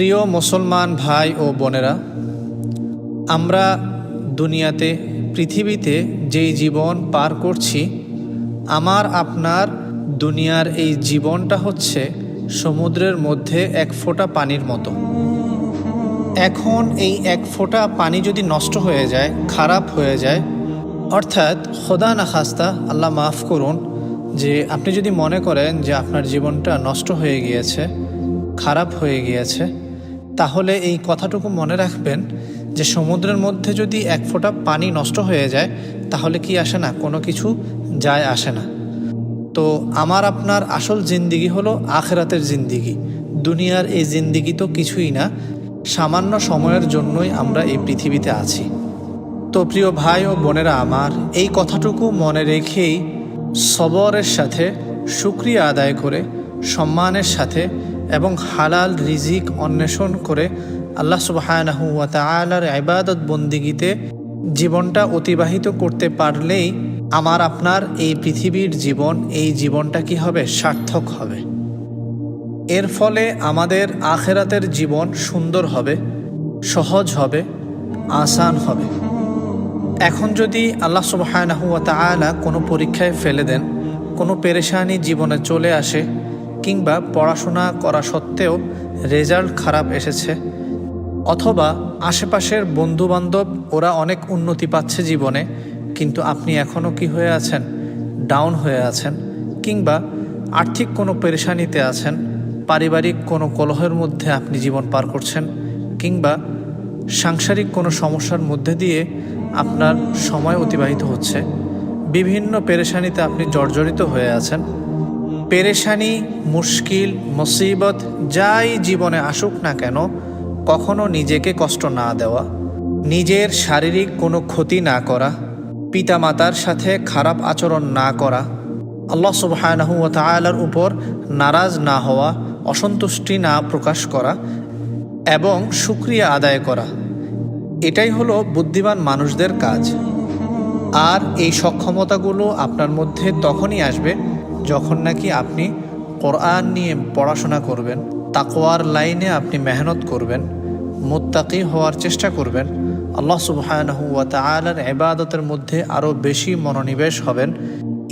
প্রিয় মুসলমান ভাই ও বোনেরা, আমরা দুনিয়াতে, পৃথিবীতে যেই জীবন পার করছি, আমার, আপনার দুনিয়ার এই জীবনটা হচ্ছে সমুদ্রের মধ্যে এক ফোঁটা পানির মতো। এখন এই এক ফোঁটা পানি যদি নষ্ট হয়ে যায়, খারাপ হয়ে যায়, অর্থাৎ খোদা না খাস্তা, আল্লাহ মাফ করুন, যে আপনি যদি মনে করেন যে আপনার জীবনটা নষ্ট হয়ে গিয়েছে, খারাপ হয়ে গিয়েছে তাহলে এই কথাটুকু মনে রাখবেন যে সমুদ্রের মধ্যে যদি এক ফোঁটা পানি নষ্ট হয়ে যায়, তাহলে কি আসে না? কোনো কিছু যায় আসে না। তো আমার আপনার আসল জিন্দিগি হলো আখেরাতের জিন্দিগি। দুনিয়ার এই জিন্দিগি তো কিছুই না, সামান্য সময়ের জন্যই আমরা এই পৃথিবীতে আছি। তো প্রিয় ভাই ও বোনেরা আমার, এই কথাটুকু মনে রেখেই সবরের সাথে, সুক্রিয়া আদায় করে, সম্মানের সাথে এবং হালাল রিজিক অন্বেষণ করে আল্লাহ সুবাহানাহু ওয়া তাআলার ইবাদত বন্দিগিতে জীবনটা অতিবাহিত করতে পারলেই আমার, আপনার এই পৃথিবীর জীবন, এই জীবনটা কি হবে? সার্থক হবে। এর ফলে আমাদের আখেরাতের জীবন সুন্দর হবে, সহজ হবে, আসান হবে। এখন যদি আল্লাহ সুবাহানাহু ওয়া তাআলা কোনো পরীক্ষায় ফেলে দেন, কোনো পেরেশানি জীবনে চলে আসে কিংবা পড়াশোনা করা সত্ত্বেও রেজাল্ট খারাপ এসেছে। অথবা আশেপাশের বন্ধুবান্ধব ওরা অনেক উন্নতি পাচ্ছে জীবনে, কিন্তু আপনি এখনও কি হয়ে আছেন? ডাউন হয়ে আছেন, কিংবা আর্থিক কোনো পেরেশানিতে আছেন, পারিবারিক কোনো কলহের মধ্যে আপনি জীবন পার করছেন, কিংবা সাংসারিক কোনো সমস্যার মধ্যে দিয়ে আপনার সময় অতিবাহিত হচ্ছে। বিভিন্ন পেরেশানিতে আপনি জর্জরিত হয়ে আছেন পেরেশানি, মুশকিল, মুসিবত যাই জীবনে আসুক না কেন, কখনো নিজেকে কষ্ট না দেওয়া, নিজের শারীরিক কোনো ক্ষতি না করা, পিতামাতার সাথে খারাপ আচরণ না করা, আল্লাহ সুবহানাহু ওয়া তাআলার উপর নারাজ না হওয়া, অসন্তুষ্টি না প্রকাশ করা এবং সুক্রিয়া আদায় করা। এটাই হলো বুদ্ধিমান মানুষদের কাজ। আর এই সক্ষমতাগুলো আপনার মধ্যে তখনই আসবে যখন নাকি আপনি কোরআন নিয়ে পড়াশোনা করবেন তাকোয়ার লাইনে আপনি মেহনত করবেন, মুত্তাকি হওয়ার চেষ্টা করবেন, আল্লাহ সুবহানাহু ওয়া তাআলার ইবাদতের মধ্যে আরও বেশি মনোনিবেশ হবেন,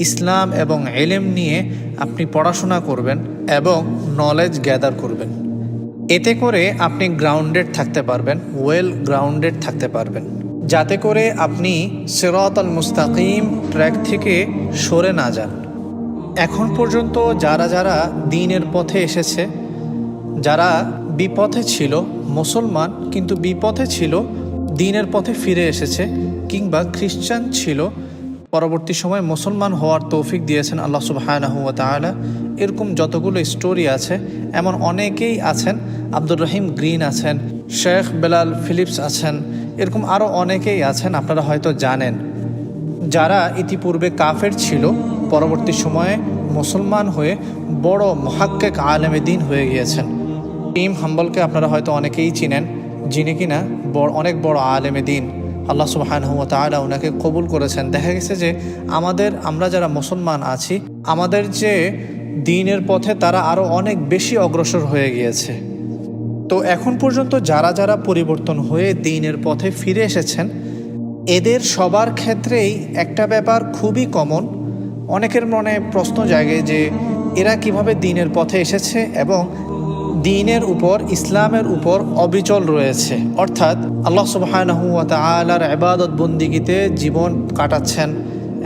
ইসলাম এবং এলেম নিয়ে আপনি পড়াশোনা করবেন এবং নলেজ গ্যাদার করবেন। এতে করে আপনি গ্রাউন্ডেড থাকতে পারবেন ওয়েল গ্রাউন্ডেড থাকতে পারবেন। যাতে করে আপনি সিরাত আল মুস্তাকিম ট্র্যাক থেকে সরে না যান। এখন পর্যন্ত যারা যারা দিনের পথে এসেছে, যারা বিপথে ছিল মুসলমান, কিন্তু বিপথে ছিল, দিনের পথে ফিরে এসেছে কিংবা খ্রিস্টান ছিল, পরবর্তী সময় মুসলমান হওয়ার তৌফিক দিয়েছেন আল্লাহ সুবাহানাহু ওয়া তাআলা। এরকম যতগুলো স্টোরি আছে, এমন অনেকেই আছেন, আব্দুর রহিম গ্রিন আছেন, শেখ বেলাল ফিলিপস আছেন, এরকম আরও অনেকেই আছেন, আপনারা হয়তো জানেন। যারা ইতিপূর্বে কাফের ছিল পরবর্তী সময়ে মুসলমান হয়ে বড় মহাক্কেক আলেমে দিন হয়ে গিয়েছেন। টিম হাম্বলকে আপনারা হয়তো অনেকেই চিনেন, যিনি কিনা বড়, অনেক বড় আলেমে দিন। আল্লাহ সুবাহানহু তাআলা ওনাকে কবুল করেছেন। দেখা গেছে যে আমাদের, আমরা যারা মুসলমান আছি, আমাদের যে দিনের পথে তারা আরও অনেক বেশি অগ্রসর হয়ে গিয়েছে। তো এখন পর্যন্ত যারা যারা পরিবর্তন হয়ে দিনের পথে ফিরে এসেছেন, এদের সবার ক্ষেত্রেই একটা ব্যাপার খুবই কমন অনেকের মনে প্রশ্ন জাগে যে এরা কীভাবে দিনের পথে এসেছে এবং দিনের উপর, ইসলামের উপর অবিচল রয়েছে। অর্থাৎ আল্লাহ সুবাহানহু তালার আবাদত বন্দিগিতে জীবন কাটাচ্ছেন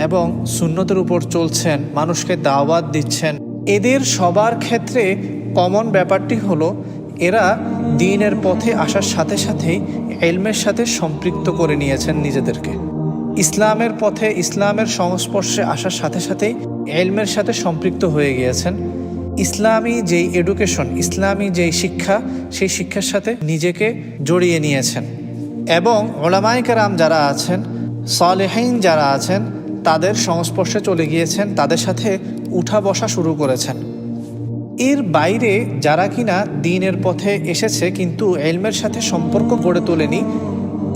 এবং সুন্নতের উপর চলছেন, মানুষকে দাওয়াত দিচ্ছেন। এদের সবার ক্ষেত্রে কমন ব্যাপারটি হলো, এরা দিনের পথে আসার সাথে সাথেই এলমের সাথে সম্পৃক্ত করে নিয়েছেন নিজেদেরকে। ইসলামের পথে ইসলামের সংস্পর্শে আসার সাথে সাথেই এলমের সাথে সম্পৃক্ত হয়ে গিয়েছেন। ইসলামী যেই এডুকেশন ইসলামী যেই শিক্ষা, সেই শিক্ষার সাথে নিজেকে জড়িয়ে নিয়েছেন। এবং ওলামাইকারাম যারা আছেন সালেহাইন যারা আছেন, তাদের সংস্পর্শে চলে গিয়েছেন, তাদের সাথে উঠা বসা শুরু করেছেন। এর বাইরে যারা কিনা দিনের পথে এসেছে, কিন্তু এলমের সাথে সম্পর্ক গড়ে তোলেনি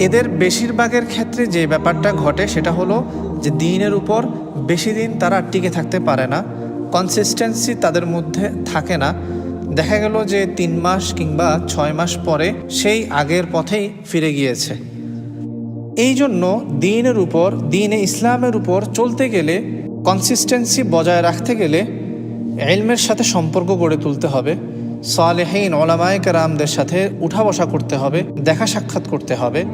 এদের বেশিরভাগের ক্ষেত্রে যে ব্যাপারটা ঘটে সেটা হলো যে দিনের উপর বেশি দিন তারা টিকে থাকতে পারে না কনসিস্টেন্সি তাদের মধ্যে থাকে না। দেখা গেল যে তিন মাস কিংবা ছয় মাস পরে সেই আগের পথেই ফিরে গিয়েছে। এই জন্য দিনের উপর, দিনে ইসলামের উপর চলতে গেলে কনসিস্টেন্সি বজায় রাখতে গেলে এলমের সাথে সম্পর্ক গড়ে তুলতে হবে। সালেহীন ওলামায় কেরামদের সাথে উঠা বসা করতে হবে, দেখা সাক্ষাৎ করতে হবে।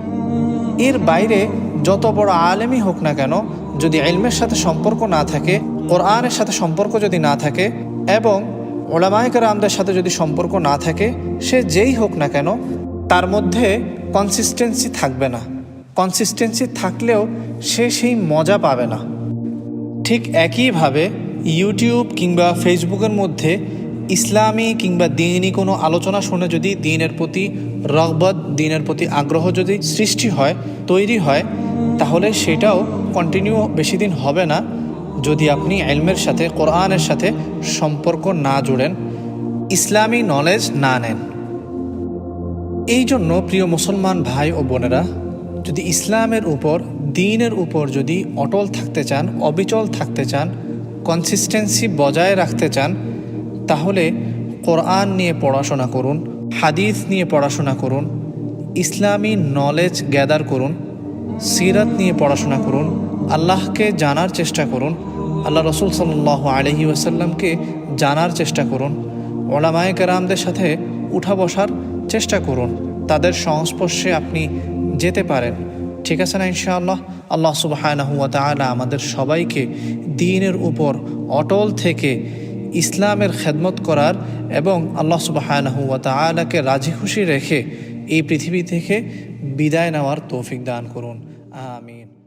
এর বাইরে যত বড় আলেমই হোক না কেন, যদি এলমের সাথে সম্পর্ক না থাকে, কোরআনের সাথে সম্পর্ক যদি না থাকে, এবং ওলামায় কেরামদের সাথে যদি সম্পর্ক না থাকে, সে যেই হোক না কেন, তার মধ্যে কনসিস্টেন্সি থাকবে না। কনসিস্টেন্সি থাকলেও সে সেই মজা পাবে না। ঠিক একইভাবে ইউটিউব কিংবা ফেসবুকের মধ্যে ইসলামী কিংবা দিনই কোনো আলোচনা শুনে যদি দিনের প্রতি রগবত, দিনের প্রতি আগ্রহ যদি সৃষ্টি হয়, তৈরি হয়, তাহলে সেটাও কন্টিনিউ বেশি দিন হবে না। যদি আপনি এলমের সাথে, কোরআনের সাথে সম্পর্ক না জুড়েন, ইসলামী নলেজ না নেন। এই জন্য প্রিয় মুসলমান ভাই ও বোনেরা, যদি ইসলামের উপর, দিনের উপর যদি অটল থাকতে চান, অবিচল থাকতে চান কনসিস্টেন্সি বজায় রাখতে চান তাহলে কোরআন নিয়ে পড়াশোনা করুন, হাদিস নিয়ে পড়াশোনা করুন, ইসলামী নলেজ গ্যাদার করুন, সিরাত নিয়ে পড়াশোনা করুন, আল্লাহকে জানার চেষ্টা করুন, আল্লাহ রসুল সাল্লাহ আলহি ওয়াসাল্লামকে জানার চেষ্টা করুন, ওলামায় কেরামদের সাথে উঠা বসার চেষ্টা করুন, তাদের সংস্পর্শে আপনি যেতে পারেন। ঠিক আছে না ইনশাআল্লাহ? আল্লাহ তালা আমাদের সবাইকে দিনের উপর অটল থেকে ইসলামের খেদমত করার এবং আল্লাহ সুবাহানহুয়া তালাকে রাজি খুশি রেখে এই পৃথিবী থেকে বিদায় নেওয়ার তৌফিক দান করুন। আমিন।